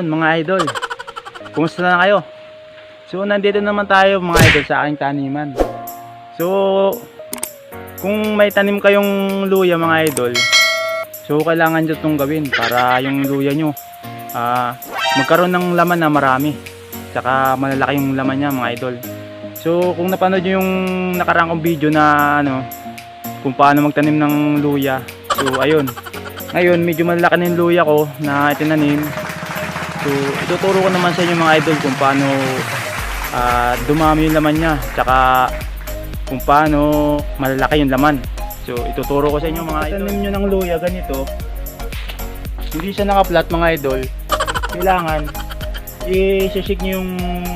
Ayun mga idol. Kumusta na kayo? So nandito naman tayo mga idol sa aking taniman. So kung may tanim kayong luya mga idol, so kailangan nyo itong gawin para yung luya nyo ah, magkaroon ng laman na marami. Tsaka malalaki yung laman niya mga idol. So kung napanood nyo yung nakarang kong video na ano, kung paano magtanim ng luya. So ayun. Ngayon medyo malaki na yung luya ko na itinanim. So, ituturo ko naman sa inyo mga idol kung paano ah, dumami yung laman niya, tsaka kung paano malalaki yung laman. So, ituturo ko sa inyo mga idol. Tanim nyo ng luya ganito, hindi siya naka-flat mga idol. Kailangan i-shake nyo yung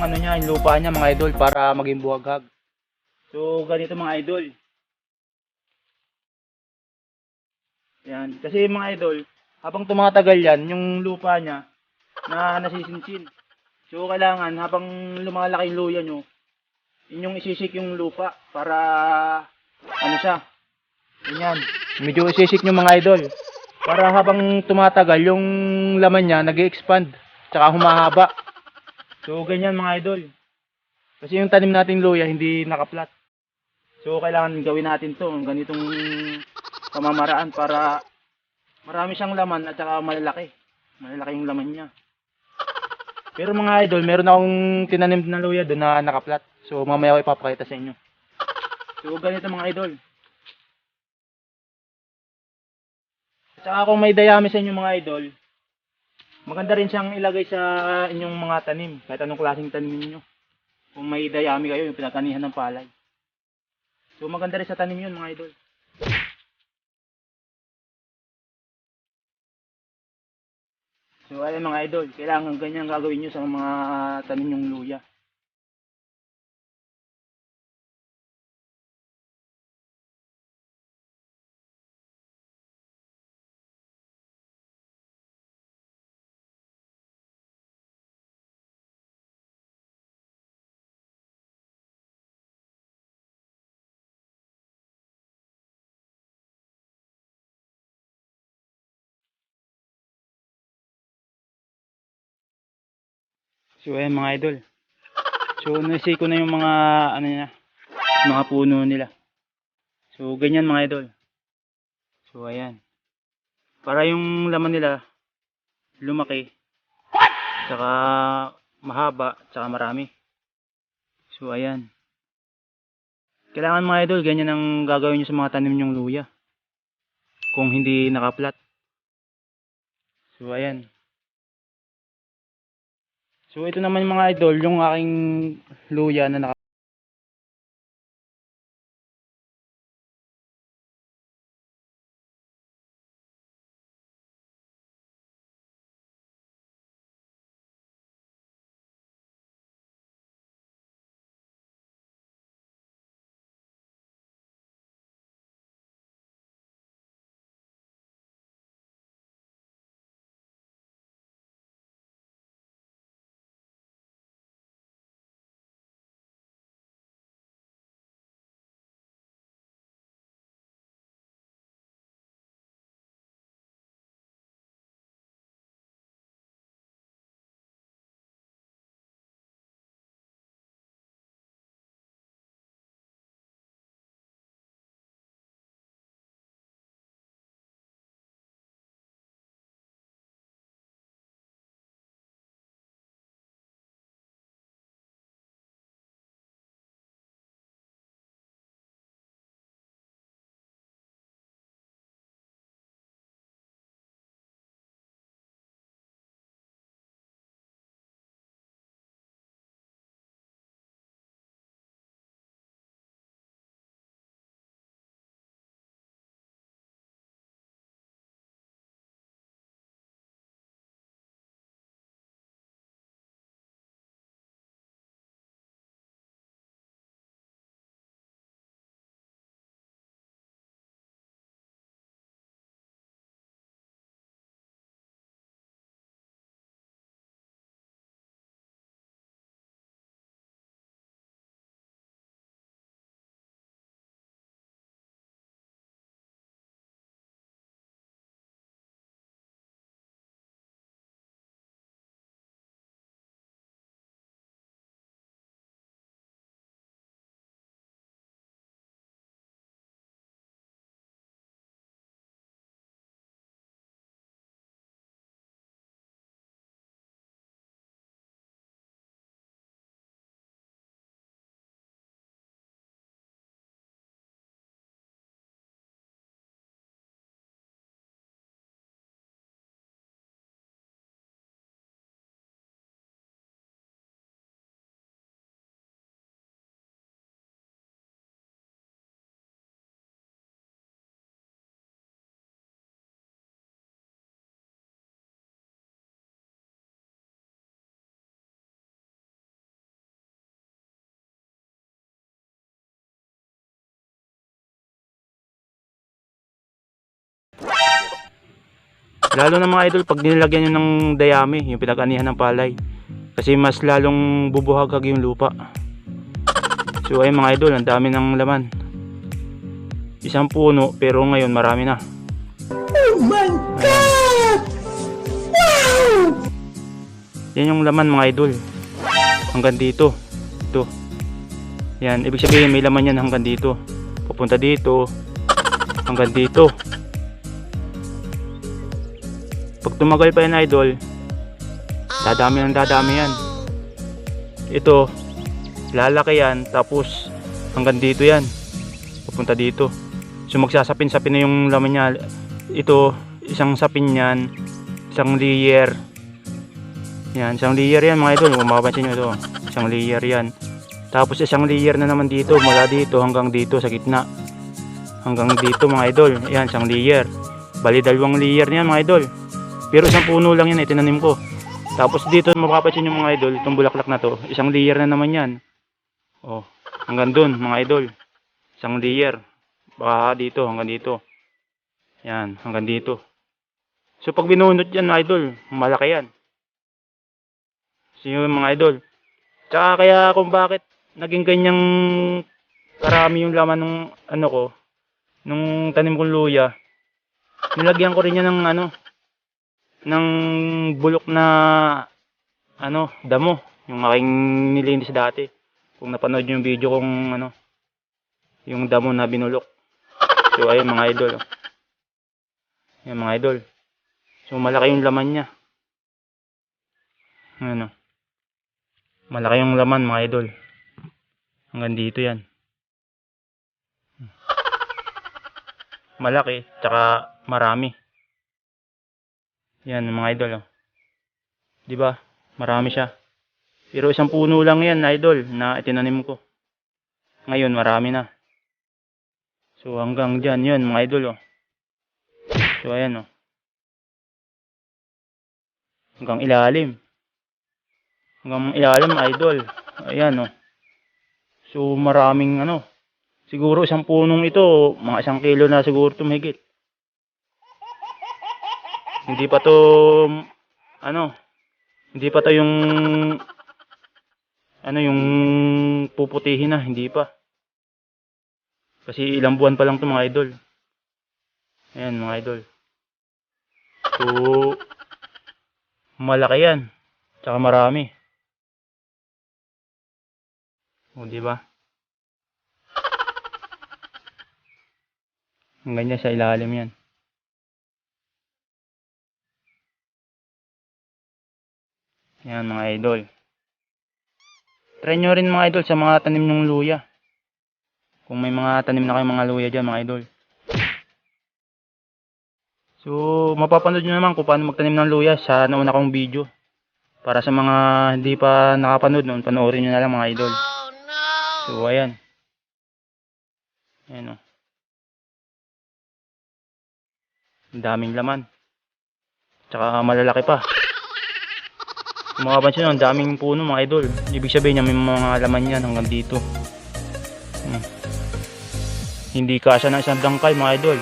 ano niya, yung lupa niya mga idol para maging buhaghag. So, ganito mga idol. Yan, kasi mga idol, habang tumatagal yan, yung lupa niya, na nasisinsin. So, kailangan habang lumalaki yung luya nyo, inyong isisik yung lupa para ano siya. Ganyan. Medyo isisik nyo mga idol. Para habang tumatagal, yung laman niya nag expand tsaka humahaba. So, ganyan mga idol. Kasi yung tanim nating luya, hindi nakaplat. So, kailangan gawin natin to ganitong pamamaraan para marami siyang laman at saka malalaki. Malalaki yung laman niya. Pero mga idol, meron akong tinanim na luya doon na nakaplat. So mamaya ko ipapakita sa inyo. So ganito mga idol. Tsaka kung may dayami sa inyo mga idol, maganda rin siyang ilagay sa inyong mga tanim. Kahit anong klaseng tanim niyo. Kung may dayami kayo, yung pinatanihan ng palay. So maganda rin sa tanim yun mga idol. So ayun mga idol, kailangan ganyan gagawin nyo sa mga tanim yung luya. So ayan mga idol. So nasay ko na yung mga ano niya, mga puno nila. So ganyan mga idol. So ayan. Para yung laman nila lumaki. Tsaka mahaba, tsaka marami. So ayan. Kailangan mga idol, ganyan ang gagawin nyo sa mga tanim nyong luya. Kung hindi nakaplat. So ayan. So ito naman mga idol, yung aking luya na naka Lalo na mga idol pag nilagyan nyo ng dayami, yung pinag-anihan ng palay. Kasi mas lalong bubuhaghag yung lupa. So ayun mga idol, ang dami ng laman. Isang puno pero ngayon marami na. Oh my God! Yan yung laman mga idol. Hanggang dito. Ito. Yan, ibig sabihin may laman yan hanggang dito. Pupunta dito. Hanggang dito. Pag tumagal pa yan idol, dadami ng dadami yan. Ito, lalaki yan, tapos hanggang dito yan. Pupunta dito. So magsasapin-sapin na yung laman niya. Ito, isang sapin yan, isang layer. Yan, isang layer yan mga idol. Kung mapapansin nyo ito, isang layer yan. Tapos isang layer na naman dito, mula dito hanggang dito sa gitna. Hanggang dito mga idol. Yan, isang layer. Bali dalawang layer niyan mga idol. Pero isang puno lang yan, itinanim ko. Tapos dito mapapansin nyo mga idol, itong bulaklak na to, isang layer na naman yan. Oh, hanggang dun mga idol. Isang layer. Baka dito, hanggang dito. Yan, hanggang dito. So pag binunot yan mga idol, malaki yan. So mga idol. Tsaka kaya kung bakit naging ganyang karami yung laman ng ano ko, nung tanim kong luya, nilagyan ko rin yan ng ano, ng bulok na ano, damo, yung aking nilinis dati. Kung napanood yung video kong ano, yung damo na binulok. So ayun mga idol. oh. Mga idol. So malaki yung laman niya. Ano? Malaki yung laman mga idol. Hanggang dito yan. Malaki, tsaka marami. Yan mga idol. Oh. 'Di ba? Marami siya. Pero isang puno lang yan, idol, na itinanim ko. Ngayon, marami na. So, hanggang dyan, yun, mga idol, oh. So, ayan, oh. Hanggang ilalim. Hanggang ilalim, idol. Ayan, oh. So, maraming, ano, siguro isang punong ito, mga isang kilo na siguro tumigit. Hindi pa to, ano, hindi pa to yung, ano, yung puputihin na, hindi pa. Kasi ilang buwan pa lang to mga idol. Ayan mga idol. So, malaki yan. Tsaka marami. O, di ba? Ganyan sa ilalim yan. Yan mga idol. Try nyo rin mga idol sa mga tanim ng luya. Kung may mga tanim na kayong mga luya dyan mga idol. So, mapapanood nyo naman kung paano magtanim ng luya sa nauna kong video. Para sa mga hindi pa nakapanood noon, panoorin nyo na lang mga idol. So, ayan. Ayan o. Ang daming laman. Tsaka malalaki pa. Makapansin nyo, ang daming puno mga idol. Ibig sabihin niya may mga laman yan hanggang dito. Hmm. Hindi kasya ng isang dangkal mga idol.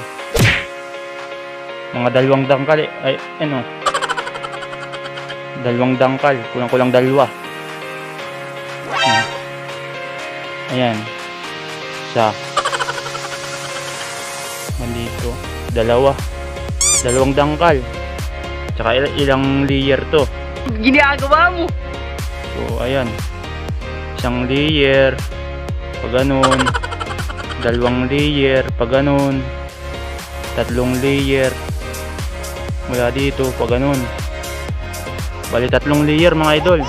Mga dalawang dangkal eh. Ay, ano. Dalawang dangkal. Kulang-kulang dalawa. Hmm. Ayan. Isa. Nandito. Dalawa. Dalawang dangkal. Tsaka il- ilang layer to. Ginagawa mo? So, ayan. Isang layer. Pag. Dalawang layer. Pag. Tatlong layer. Mula dito. Pag. Bali, tatlong layer mga idol.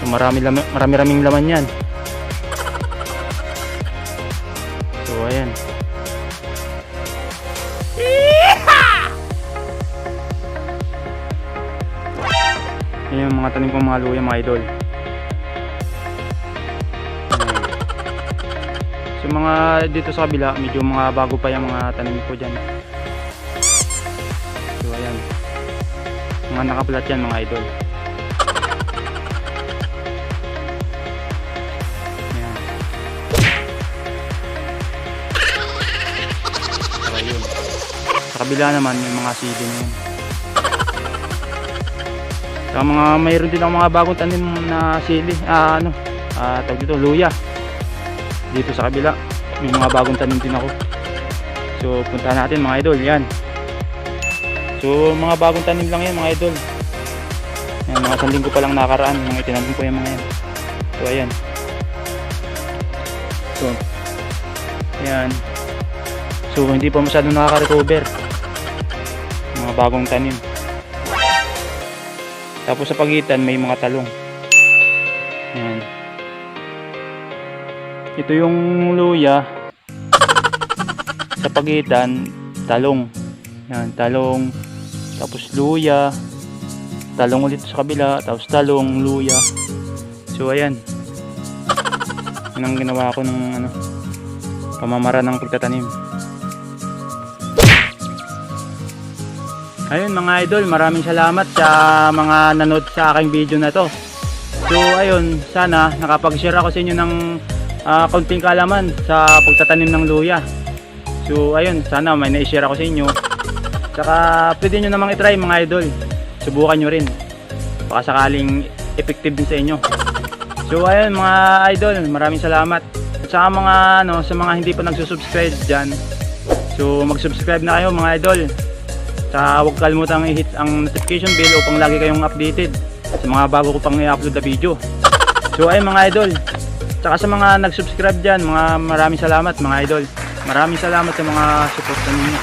So, marami, lam- marami raming laman yan. Yan yung mga tanim kong mga luya mga idol. So mga dito sa kabila, medyo mga bago pa yung mga tanim ko dyan. So ayan. Mga nakaplat yan mga idol. Saka kabila naman yung mga sili na yun. Saka mga mayroon din ako mga bagong tanim na sili, ah ano, ah tawag dito, luya. Dito sa kabila, may mga bagong tanim din ako. So puntahan natin mga idol, yan. So mga bagong tanim lang yan mga idol. Yan, mga isang linggo pa lang nakaraan, mga itinanim ko yung mga yan. So ayan. So, ayan. So hindi pa masyado nakaka-recover. Mga bagong tanim. Tapos sa pagitan may mga talong. Ayan. Ito yung luya. Sa pagitan, talong. Yan, talong. Tapos luya. Talong ulit sa kabila. Tapos talong, luya. So ayan. Yan ang ginawa ko ng ano, pamamara ng pagtatanim. Ayun mga idol, maraming salamat sa mga nanood sa aking video na to. So ayun, sana nakapag-share ako sa inyo ng ah, konting kalaman sa pagtatanim ng luya. So ayun, sana may na-share ako sa inyo. Saka pwede nyo namang itry mga idol. Subukan nyo rin. Baka sakaling effective din sa inyo. So ayun mga idol, maraming salamat. At saka mga ano, sa mga hindi pa nagsusubscribe dyan. So mag-subscribe na kayo mga idol. Saka huwag kalimutang i-hit ang notification bell upang lagi kayong updated sa mga bago ko pang i-upload na video. So ayun mga idol. Saka sa mga nag-subscribe dyan, mga maraming salamat mga idol. Maraming salamat sa mga support ninyo.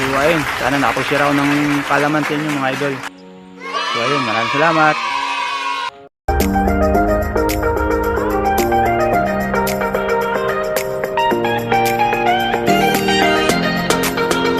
So ayun, sana nakapag-share ako ng kalaman sa inyo mga idol. So ayun, maraming salamat.